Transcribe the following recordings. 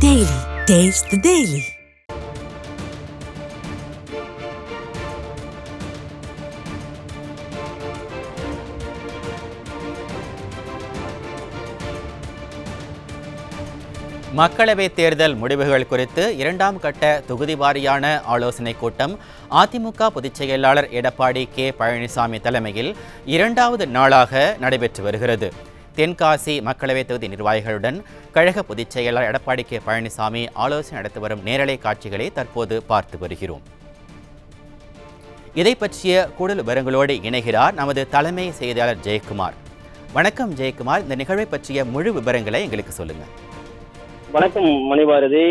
Taste the Daily. மக்களவைத் தேர்தல் முடிவுகள் குறித்து இரண்டாம் கட்ட தொகுதி வாரியான ஆலோசனைக் கூட்டம் அதிமுக பொதுச் செயலாளர் எடப்பாடி கே பழனிசாமி தலைமையில் இரண்டாவது நாளாக நடைபெற்று வருகிறது தென்காசி மக்களவைத் தொகுதி நிர்வாகிகளுடன் கழக பொதுச் செயலாளர் எடப்பாடி கே பழனிசாமி ஆலோசனை நடத்தி வரும் நேரலை காட்சிகளை தற்போது பார்த்து வருகிறோம். இதை பற்றிய கூடுதல் விவரங்களோடு இணைகிறார் நமது தலைமை செய்தியாளர் ஜெயக்குமார். வணக்கம் ஜெயக்குமார். இந்த நிகழ்வை பற்றிய முழு விவரங்களை எங்களுக்கு சொல்லுங்க. வணக்கம் மணிபாரதி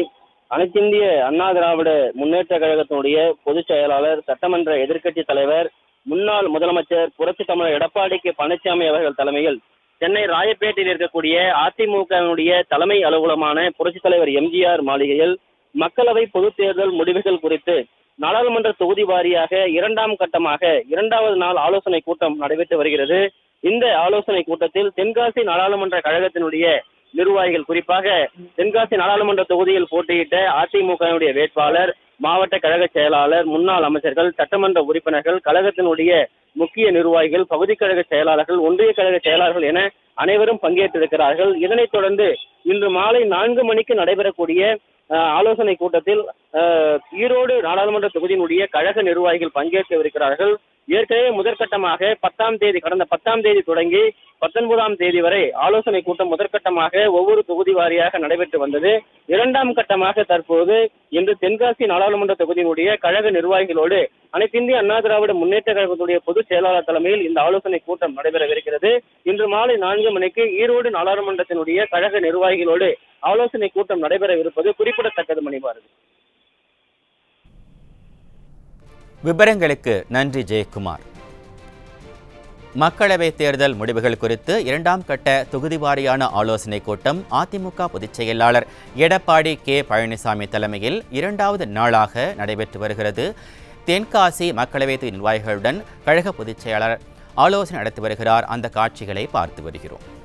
அனைத்திந்திய அண்ணா திராவிட முன்னேற்ற கழகத்தினுடைய பொதுச் செயலாளர் சட்டமன்ற எதிர்க்கட்சி தலைவர் முன்னாள் முதலமைச்சர் புரட்சி தமிழர் எடப்பாடி கே பழனிசாமி அவர்கள் தலைமையில் சென்னை ராயப்பேட்டையில் இருக்கக்கூடிய அதிமுகவினுடைய தலைமை அலுவலமான புரட்சி தலைவர் எம்ஜிஆர் மாளிகையில் மக்களவை பொதுத் தேர்தல் முடிவுகள் குறித்து நாடாளுமன்ற தொகுதி வாரியாக இரண்டாம் கட்டமாக இரண்டாவது நாள் ஆலோசனை கூட்டம் நடைபெற்று வருகிறது. இந்த ஆலோசனை கூட்டத்தில் தென்காசி நாடாளுமன்ற கழகத்தினுடைய நிர்வாகிகள் குறிப்பாக தென்காசி நாடாளுமன்ற தொகுதியில் போட்டியிட்ட அதிமுகவினுடைய வேட்பாளர் மாவட்ட கழக செயலாளர் முன்னாள் அமைச்சர்கள் சட்டமன்ற உறுப்பினர்கள் கழகத்தினுடைய முக்கிய நிர்வாகிகள் பகுதி கழக செயலாளர்கள் ஒன்றிய கழக செயலாளர்கள் என அனைவரும் பங்கேற்றிருக்கிறார்கள். இதனைத் தொடர்ந்து இன்று மாலை நான்கு மணிக்கு நடைபெறக்கூடிய அஹ், ஆலோசனை கூட்டத்தில் அஹ், ஈரோடு நாடாளுமன்ற தொகுதியினுடைய கழக நிர்வாகிகள் பங்கேற்கவிருக்கிறார்கள். ஏற்கனவே முதற்கட்டமாக பத்தாம் தேதி கடந்த பத்தாம் தேதி தொடங்கி பத்தொன்பதாம் தேதி வரை ஆலோசனை கூட்டம் முதற்கட்டமாக ஒவ்வொரு தொகுதி வாரியாக நடைபெற்று வந்தது. இரண்டாம் கட்டமாக தற்போது இன்று தென்காசி நாடாளுமன்ற தொகுதியினுடைய கழக நிர்வாகிகளோடு அனைத்திந்திய அண்ணா திராவிட முன்னேற்ற கழகத்துடைய பொதுச் செயலாளர் தலைமையில் இந்த ஆலோசனை கூட்டம் நடைபெறவிருக்கிறது. இன்று மாலை நான்கு மணிக்கு ஈரோடு நாடாளுமன்றத்தினுடைய கழக நிர்வாகிகளோடு ஆலோசனை கூட்டம் நடைபெறவிருப்பது குறிப்பிடத்தக்கது மணிபாரதி. விபரங்களுக்கு நன்றி ஜெயக்குமார். மக்களவைத் தேர்தல் முடிவுகள் குறித்து இரண்டாம் கட்ட தொகுதி வாரியான ஆலோசனைக் கூட்டம் அதிமுக பொதுச் செயலாளர் எடப்பாடி கே. பழனிசாமி தலைமையில் இரண்டாவது நாளாக நடைபெற்று வருகிறது. தென்காசி மக்களவைத் நிர்வாகிகளுடன் கழக பொதுச் செயலாளர் ஆலோசனை நடத்தி வருகிறார். அந்த காட்சிகளை பார்த்து வருகிறோம்.